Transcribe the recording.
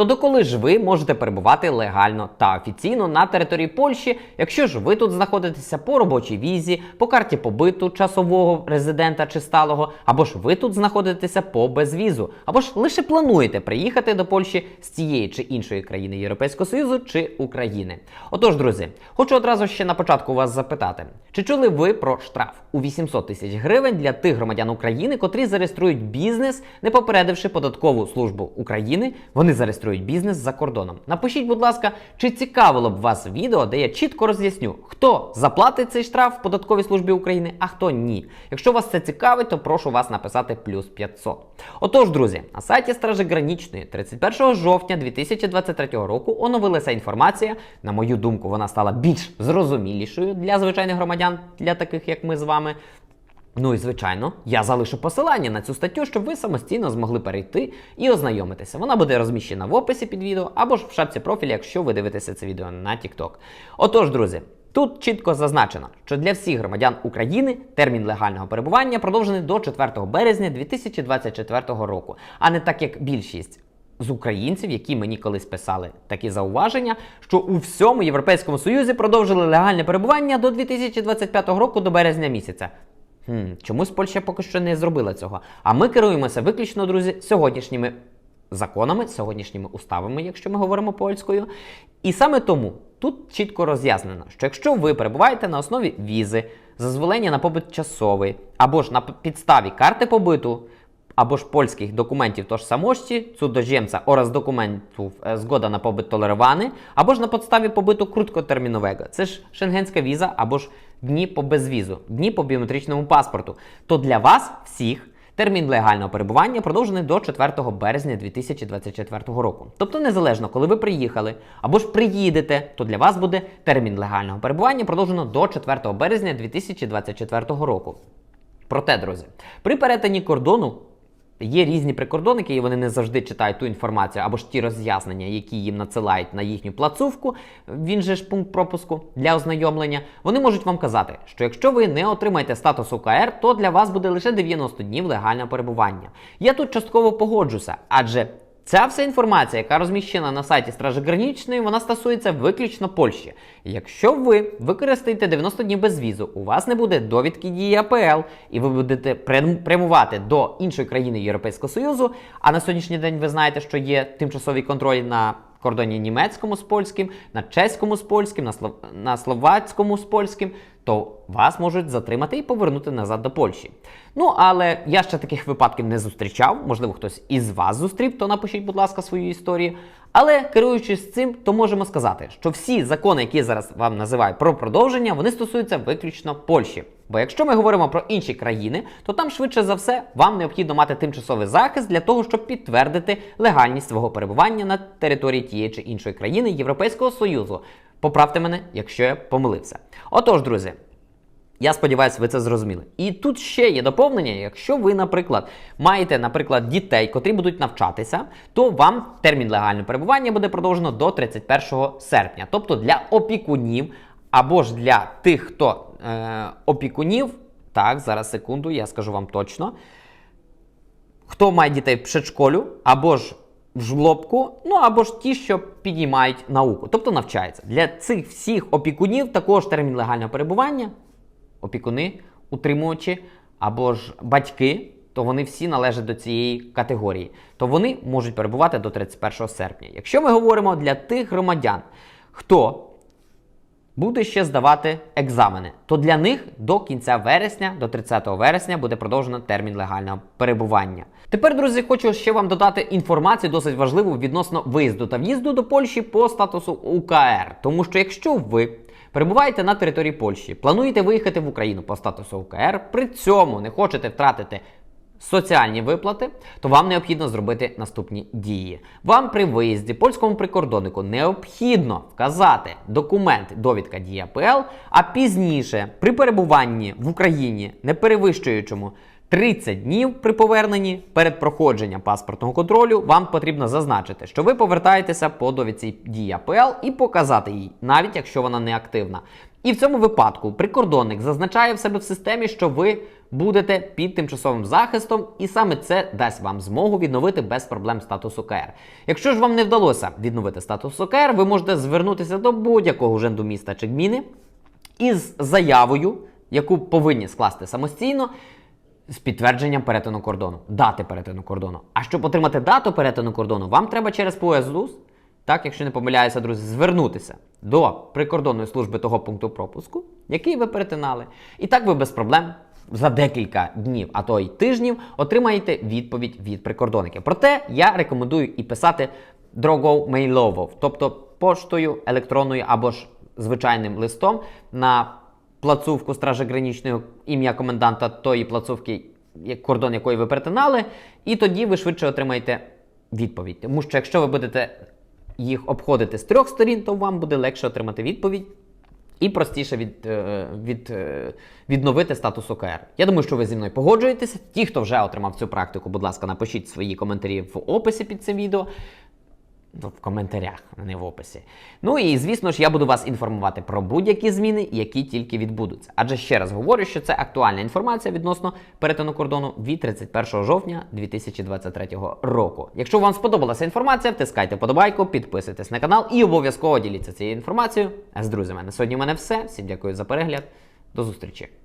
То доколи ж ви можете перебувати легально та офіційно на території Польщі, якщо ж ви тут знаходитеся по робочій візі, по карті побиту часового резидента чи сталого, або ж ви тут знаходитеся по безвізу, або ж лише плануєте приїхати до Польщі з цієї чи іншої країни Європейського Союзу чи України. Отож, друзі, хочу одразу ще на початку вас запитати: чи чули ви про штраф у 800 тисяч гривень для тих громадян України, котрі зареєструють бізнес, не попередивши податкову службу України, вони зареєструють бізнес за кордоном. Напишіть, будь ласка, чи цікавило б вас відео, де я чітко роз'ясню, хто заплатить цей штраф в податковій службі України, а хто ні. Якщо вас це цікавить, то прошу вас написати плюс 500. Отож, друзі, на сайті Стражі Гранічної 31 жовтня 2023 року оновилася інформація. На мою думку, вона стала більш зрозумілішою для звичайних громадян, для таких як ми з вами. Ну і звичайно, я залишу посилання на цю статтю, щоб ви самостійно змогли перейти і ознайомитися. Вона буде розміщена в описі під відео або ж в шапці профіля, якщо ви дивитеся це відео на TikTok. Отож, друзі. Тут чітко зазначено, що для всіх громадян України термін легального перебування продовжений до 4 березня 2024 року, а не так як більшість з українців, які мені колись писали такі зауваження, що у всьому Європейському Союзі продовжили легальне перебування до 2025 року до березня місяця. Хм, чомусь Польща поки що не зробила цього. А ми керуємося виключно, друзі, сьогоднішніми законами, сьогоднішніми уставами, якщо ми говоримо польською. І саме тому тут чітко роз'яснено, що якщо ви перебуваєте на основі візи, зазволення на побит часовий, або ж на підставі карти побиту, або ж польskich dokumentów tożsamości, cudzoziemca oraz dokumentów zgoda na pobyt tolerowany, або ж на підставі побиту короткотермінового. Це ж шенгенська віза, або ж дні по безвізу, дні по біометричному паспорту. То для вас всіх термін легального перебування продовжений до 4 березня 2024 року. Тобто, незалежно, коли ви приїхали або ж приїдете, то для вас буде термін легального перебування продовжено до 4 березня 2024 року. Проте, друзі, при перетині кордону є різні прикордонники, і вони не завжди читають ту інформацію або ж ті роз'яснення, які їм надсилають на їхню плацувку, він же ж пункт пропуску для ознайомлення. Вони можуть вам казати, що якщо ви не отримаєте статус УКР, то для вас буде лише 90 днів легального перебування. Я тут частково погоджуся, адже Ця вся інформація, яка розміщена на сайті Стражі Гранічної, вона стосується виключно Польщі. Якщо ви використаєте 90 днів без візу, у вас не буде довідки дії АПЛ, і ви будете прямувати до іншої країни Європейського Союзу. А на сьогоднішній день ви знаєте, що є тимчасовий контроль на кордоні німецькому з польським, на чеському з польським, на, слов... на словацькому з польським, то вас можуть затримати і повернути назад до Польщі. Ну, але я ще таких випадків не зустрічав. Можливо, хтось із вас зустрів, то напишіть, будь ласка, свою історію. Але керуючись цим, то можемо сказати, що всі закони, які я зараз вам називаю про продовження, вони стосуються виключно Польщі. Бо якщо ми говоримо про інші країни, то там швидше за все вам необхідно мати тимчасовий захист для того, щоб підтвердити легальність свого перебування на території тієї чи іншої країни Європейського Союзу. Поправте мене, якщо я помилився. Отож, друзі. Я сподіваюся, ви це зрозуміли. І тут ще є доповнення. Якщо ви, наприклад, маєте, наприклад, дітей, котрі будуть навчатися, то вам термін легального перебування буде продовжено до 31 серпня. Тобто для опікунів або ж для тих, хто е, опікунів, так, зараз секунду, я скажу вам точно. Хто має дітей в предшколю, або ж в жлобку, ну або ж ті, що підіймають науку, тобто навчаються. Для цих всіх опікунів також термін легального перебування опікуни, утримувачі або ж батьки, то вони всі належать до цієї категорії. То вони можуть перебувати до 31 серпня. Якщо ми говоримо для тих громадян, хто буде ще здавати екзамени, то для них до кінця вересня, до 30 вересня, буде продовжено термін легального перебування. Тепер, друзі, хочу ще вам додати інформацію досить важливу відносно виїзду та в'їзду до Польщі по статусу УКР. Тому що якщо ви перебуваєте на території Польщі, плануєте виїхати в Україну по статусу УКР, при цьому не хочете втратити соціальні виплати, то вам необхідно зробити наступні дії. Вам при виїзді польському прикордоннику необхідно вказати документ довідка дії АПЛ, а пізніше при перебуванні в Україні, не перевищуючому 30 днів при поверненні перед проходженням паспортного контролю вам потрібно зазначити, що ви повертаєтеся по довідці дії АПЛ і показати її, навіть якщо вона не активна. І в цьому випадку прикордонник зазначає в себе в системі, що ви будете під тимчасовим захистом, і саме це дасть вам змогу відновити без проблем статус ОКР. Якщо ж вам не вдалося відновити статус ОКР, ви можете звернутися до будь-якого уряду міста чи гміни із заявою, яку повинні скласти самостійно. З підтвердженням перетину кордону, дати перетину кордону. А щоб отримати дату перетину кордону, вам треба через ПОСДУС, так, якщо не помиляюся, друзі, звернутися до прикордонної служби того пункту пропуску, який ви перетинали. І так ви без проблем за декілька днів, а то й тижнів, отримаєте відповідь від прикордонників. Проте я рекомендую і писати дорогою мейлово, тобто поштою електронною або ж звичайним листом на плацовку Стражі Гранічної ім'я коменданта тої плацовки, як- кордон якої ви перетинали, і тоді ви швидше отримаєте відповідь. Тому що якщо ви будете їх обходити з трьох сторін, то вам буде легше отримати відповідь. І простіше від, е, від, е, відновити статус ОКР. Я думаю, що ви зі мною погоджуєтеся. Ті, хто вже отримав цю практику, будь ласка, напишіть свої коментарі в описі під цим відео. В коментарях, а не в описі. Ну і звісно ж, я буду вас інформувати про будь-які зміни, які тільки відбудуться. Адже ще раз говорю, що це актуальна інформація відносно перетину кордону від 31 жовтня 2023 року. Якщо вам сподобалася інформація, втискайте подобайку, підписуйтесь на канал і обов'язково діліться цією інформацією з друзями. На сьогодні в мене все. Всім дякую за перегляд. До зустрічі!